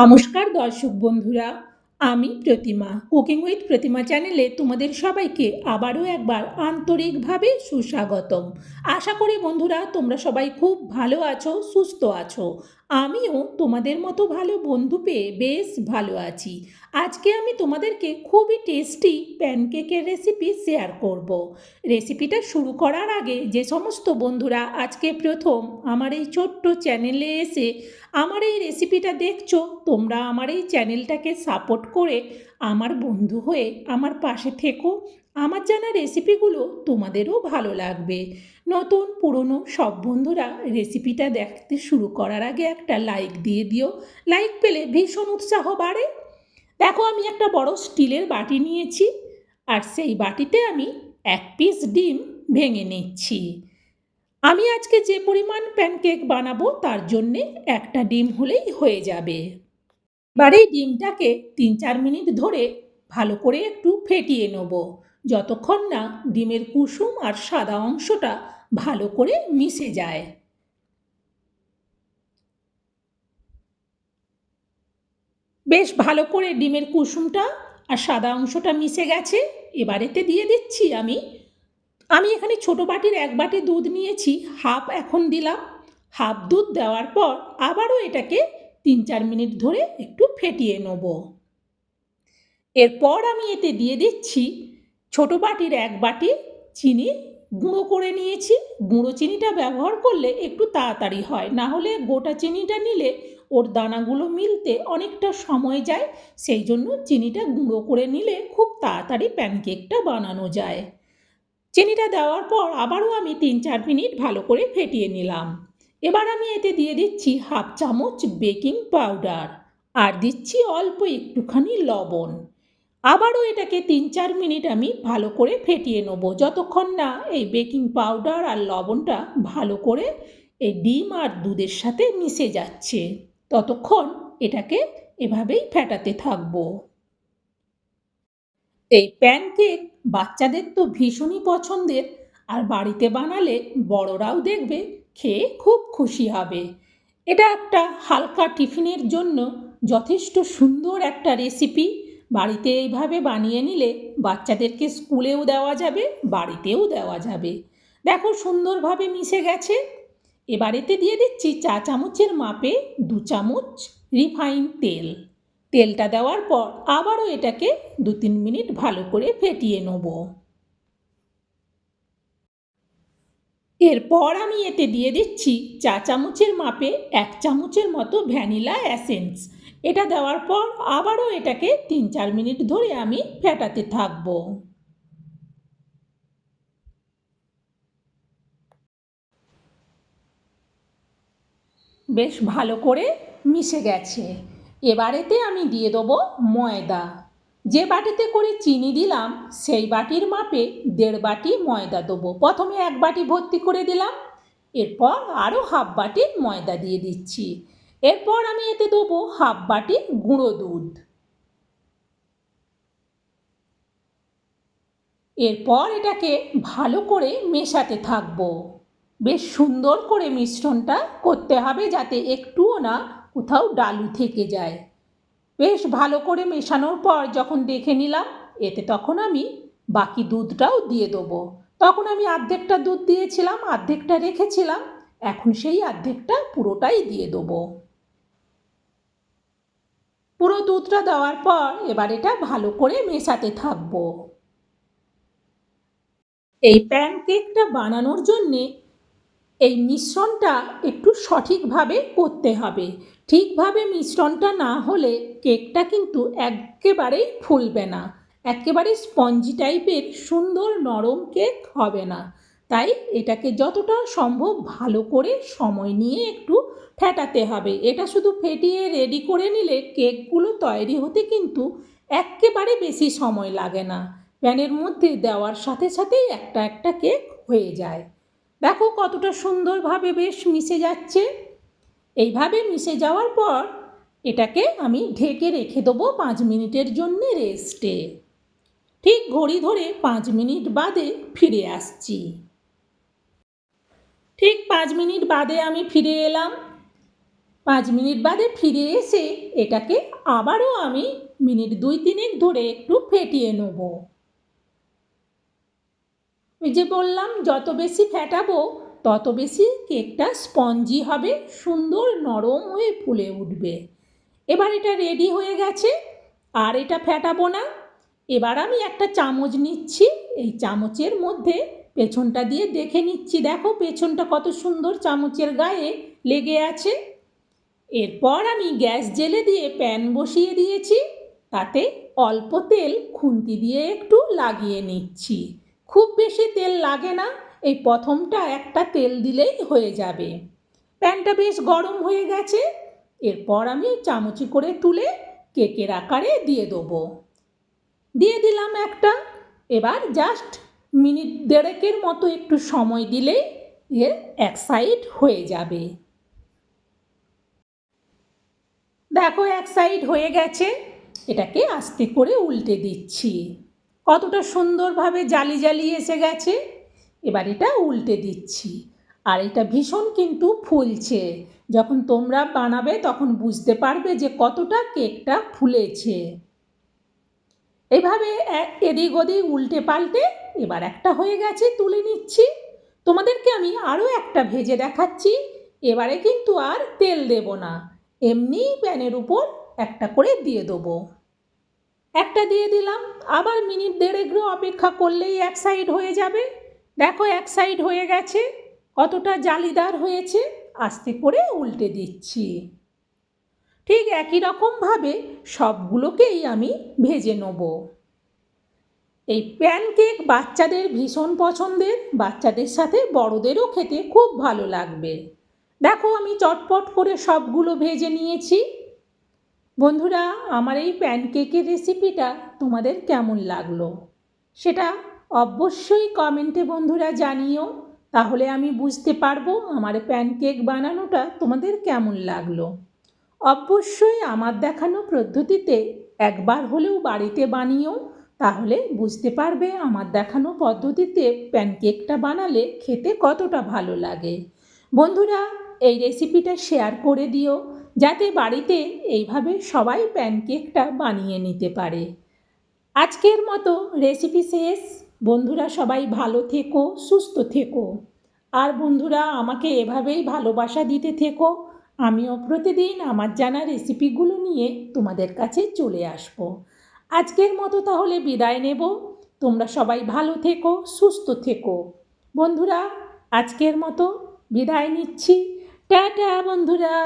নমস্কার দর্শক বন্ধুরা, আমি প্রতিমা। কুকিং উইথ প্রতিমা চ্যানেলে তোমাদের সবাইকে আবারও একবার আন্তরিকভাবে সুস্বাগতম। আশা করি বন্ধুরা, তোমরা সবাই খুব ভালো আছো, সুস্থ আছো। আমিও তোমাদের মতো ভালো বন্ধু পেয়ে বেশ ভালো আছি আজকে আমি তোমাদেরকে খুবই টেস্টি প্যানকেকের রেসিপি শেয়ার করব। রেসিপিটা শুরু করার আগে যে সমস্ত বন্ধুরা আজকে প্রথম আমার এই ছোট্ট চ্যানেলে এসে আমার এই রেসিপিটা দেখছ, তোমরা আমার এই চ্যানেলটাকে সাপোর্ট করে আমার বন্ধু হয়ে আমার পাশে থেকো আমার জানা রেসিপিগুলো তোমাদেরও ভালো লাগবে। নতুন, পুরনো সব বন্ধুরা রেসিপিটা দেখতে শুরু করার আগে একটা লাইক দিয়ে দিও। লাইক পেলে ভীষণ উৎসাহ বাড়ে। দেখো, আমি একটা বড় স্টিলের বাটি নিয়েছি আর সেই বাটিতে আমি এক পিস ডিম ভেঙে নিচ্ছি। আমি আজকে যে পরিমাণ প্যানকেক বানাবো তার জন্যে একটা ডিম হলেই হয়ে যাবে। এবার ডিমটাকে তিন চার মিনিট ধরে ভালো করে একটু ফেটিয়ে নেব। যতক্ষণ না ডিমের কুসুম আর সাদা অংশটা ভালো করে মিশে যায়। বেশ ভালো করে ডিমের কুসুমটা আর সাদা অংশটা মিশে গেছে, এবারেতে দিয়ে দিচ্ছি আমি। আমি এখানে ছোটো বাটির এক বাটি দুধ নিয়েছি, হাফ এখন দিলাম। হাফ দুধ দেওয়ার পর আবারও এটাকে তিন চার মিনিট ধরে একটু ফেটিয়ে নেব। এরপর আমি এতে দিয়ে দিচ্ছি ছোটো বাটির এক বাটি চিনি গুঁড়ো করে নিয়েছি। গুঁড়ো চিনিটা ব্যবহার করলে একটু তাড়াতাড়ি হয়। না হলে গোটা চিনিটা নিলে ওর দানাগুলো মিলতে অনেকটা সময় যায়। সেই জন্য চিনিটা গুঁড়ো করে নিলে খুব তাড়াতাড়ি প্যানকেকটা বানানো যায়। চিনিটা দেওয়ার পর আবারও আমি তিন চার মিনিট ভালো করে ফেটিয়ে নিলাম। এবার আমি এতে দিয়ে দিচ্ছি হাফ চামচ বেকিং পাউডার। আর দিচ্ছি অল্প একটুখানি লবণ। আবারও এটাকে তিন চার মিনিট আমি ভালো করে ফেটিয়ে নেব। যতক্ষণ না এই বেকিং পাউডার আর লবণটা ভালো করে এই ডিম আর দুধের সাথে মিশে যাচ্ছে, ততক্ষণ এটাকে এভাবেই ফেটাতে থাকব। এই প্যানকেক বাচ্চাদের তো ভীষণই পছন্দের, আর বাড়িতে বানালে বড়রাও দেখবে, খেয়ে খুব খুশি হবে। এটা একটা হালকা টিফিনের জন্য যথেষ্ট সুন্দর একটা রেসিপি। বাড়িতে এইভাবে বানিয়ে নিলে বাচ্চাদেরকে স্কুলেও দেওয়া যাবে, বাড়িতেও দেওয়া যাবে। দেখো সুন্দরভাবে মিশে গেছে। এবারেতে দিয়ে দিচ্ছি চা চামচের মাপে দু চামচ রিফাইন তেল। তেলটা দেওয়ার পর আবারও এটাকে দু তিন মিনিট ভালো করে ফেটিয়ে নেব। এরপর আমি এতে দিয়ে দিচ্ছি চা চামচের মাপে এক চামচের মতো ভ্যানিলা অ্যাসেন্স এটা দেওয়ার পর আবারও এটাকে তিন চার মিনিট ধরে আমি ফেটাতে থাকব। বেশ ভালো করে মিশে গেছে। এবারেতে আমি দিয়ে দেবো ময়দা। যে বাটিতে করে চিনি দিলাম, সেই বাটির মাপে দেড় বাটি ময়দা দেবো। প্রথমে এক বাটি ভর্তি করে দিলাম, এরপর আরও হাফ বাটি ময়দা দিয়ে দিচ্ছি। এরপর আমি এতে দেবো হাফ বাটি গুঁড়ো দুধ। এরপর এটাকে ভালো করে মেশাতে থাকব। বেশ সুন্দর করে মিশ্রণটা করতে হবে যাতে একটুও না কোথাও ডালু থেকে যায়। বেশ ভালো করে মেশানোর পর যখন দেখে নিলাম, এতে তখন আমি বাকি দুধটাও দিয়ে দেবো। তখন আমি অর্ধেকটা দুধ দিয়েছিলাম অর্ধেকটা রেখেছিলাম, এখন সেই অর্ধেকটা পুরোটাই দিয়ে দেবো। পুরো দুধটা দেওয়ার পর এবার এটা ভালো করে মেশাতে থাকব। এই প্যানকেকটা বানানোর জন্যে এই মিশ্রণটা একটু সঠিকভাবে করতে হবে। ঠিকভাবে মিশ্রণটা না হলে কেকটা কিন্তু একেবারেই ফুলবে না। একেবারে স্পঞ্জি টাইপের সুন্দর নরম কেক হবে না। তাই এটাকে যতটা সম্ভব ভালো করে সময় নিয়ে একটু ফেটাতে হবে। এটা শুধু ফেটিয়ে রেডি করে নিলে কেকগুলো তৈরি হতে কিন্তু একেবারে বেশি সময় লাগে না। প্যানের মধ্যে দেওয়ার সাথে সাথেই একটা একটা কেক হয়ে যায়। দেখো কতটা সুন্দরভাবে বেশ মিশে যাচ্ছে। এইভাবে মিশে যাওয়ার পর এটাকে আমি ঢেকে রেখে দেবো পাঁচ মিনিটের জন্য রেস্টে ঠিক ঘড়ি ধরে পাঁচ মিনিট বাদে ফিরে আসছি। ঠিক পাঁচ মিনিট বাদে আমি ফিরে এলাম। পাঁচ মিনিট বাদে ফিরে এসে এটাকে আবারও আমি মিনিট দুই তিনেক ধরে একটু ফেটিয়ে নেব। ওই যে বললাম, যত বেশি ফেটাবো, তত বেশি কেকটা স্পঞ্জি হবে, সুন্দর নরম হয়ে ফুলে উঠবে। এবার এটা রেডি হয়ে গেছে, আর এটা ফেটাবো না। এবার আমি একটা চামচ নিচ্ছি, এই চামচের মধ্যে পেছনটা দিয়ে দেখে নিচ্ছি। দেখো পেছনটা কত সুন্দর চামচের গায়ে লেগে আছে। এরপর আমি গ্যাস জেলে দিয়ে প্যান বসিয়ে দিয়েছি। তাতে অল্প তেল খুন্তি দিয়ে একটু লাগিয়ে নিচ্ছি। খুব বেশি তেল লাগে না, এই প্রথমটা একটা তেল দিলেই হয়ে যাবে। প্যানটা বেশ গরম হয়ে গেছে। এরপর আমি চামচি করে তুলে কেকের আকারে দিয়ে দেবো। দিয়ে দিলাম একটা। এবার জাস্ট মিনিট দেড়েকের মতো একটু সময় দিলেই এর এক সাইড হয়ে যাবে। দেখো এক সাইড হয়ে গেছে। এটাকে আস্তে করে উল্টে দিচ্ছি। কতটা সুন্দরভাবে জালি জালি এসে গেছে। এবার এটা উল্টে দিচ্ছি। আর এটা ভীষণ কিন্তু ফুলছে। যখন তোমরা বানাবে তখন বুঝতে পারবে যে কতটা কেকটা ফুলেছে। এভাবে এদিক ওদিক উল্টে পাল্টে এবার একটা হয়ে গেছে, তুলে নিচ্ছি। তোমাদেরকে আমি আরও একটা ভেজে দেখাচ্ছি। এবারে কিন্তু আর তেল দেব না। এমনি প্যানের উপর একটা করে দিয়ে দেবো। একটা দিয়ে দিলাম। আবার মিনিট দেড়েক অপেক্ষা করলেই এক সাইড হয়ে যাবে। দেখো এক সাইড হয়ে গেছে। কতটা জালিদার হয়েছে। আস্তে করে উল্টে দিচ্ছি। ঠিক একই রকমভাবে সবগুলোকেই আমি ভেজে নেব। এই প্যানকেক বাচ্চাদের ভীষণ পছন্দের, বাচ্চাদের সাথে বড়দেরও খেতে খুব ভালো লাগবে। দেখো আমি চটপট করে সবগুলো ভেজে নিয়েছি। বন্ধুরা, আমার এই প্যানকেকের রেসিপিটা তোমাদের কেমন লাগল? সেটা অবশ্যই কমেন্টে বন্ধুরা জানিও। তাহলে আমি বুঝতে পারব আমার প্যানকেক বানানোটা তোমাদের কেমন লাগল। অবশ্যই আমার দেখানো পদ্ধতিতে একবার হলেও বাড়িতে বানিয়েও তাহলে বুঝতে পারবে আমার দেখানো পদ্ধতিতে প্যানকেকটা বানালে খেতে কতটা ভালো লাগে। বন্ধুরা, এই রেসিপিটা শেয়ার করে দিও, যাতে বাড়িতে এইভাবে সবাই প্যানকেকটা বানিয়ে নিতে পারে। আজকের মতো রেসিপি শেষ। বন্ধুরা, সবাই ভালো থেকো, সুস্থ থেকো। আর বন্ধুরা, আমাকে এভাবেই ভালোবাসা দিতে থেকো। আমিও প্রতিদিন আমার জানা রেসিপিগুলো নিয়ে তোমাদের কাছে চলে আসব। আজকের মতো তাহলে বিদায় নেব। তোমরা সবাই ভালো থেকো, সুস্থ থেকো। বন্ধুরা, আজকের মতো বিদায় নিচ্ছি। টাটা, বন্ধুরা।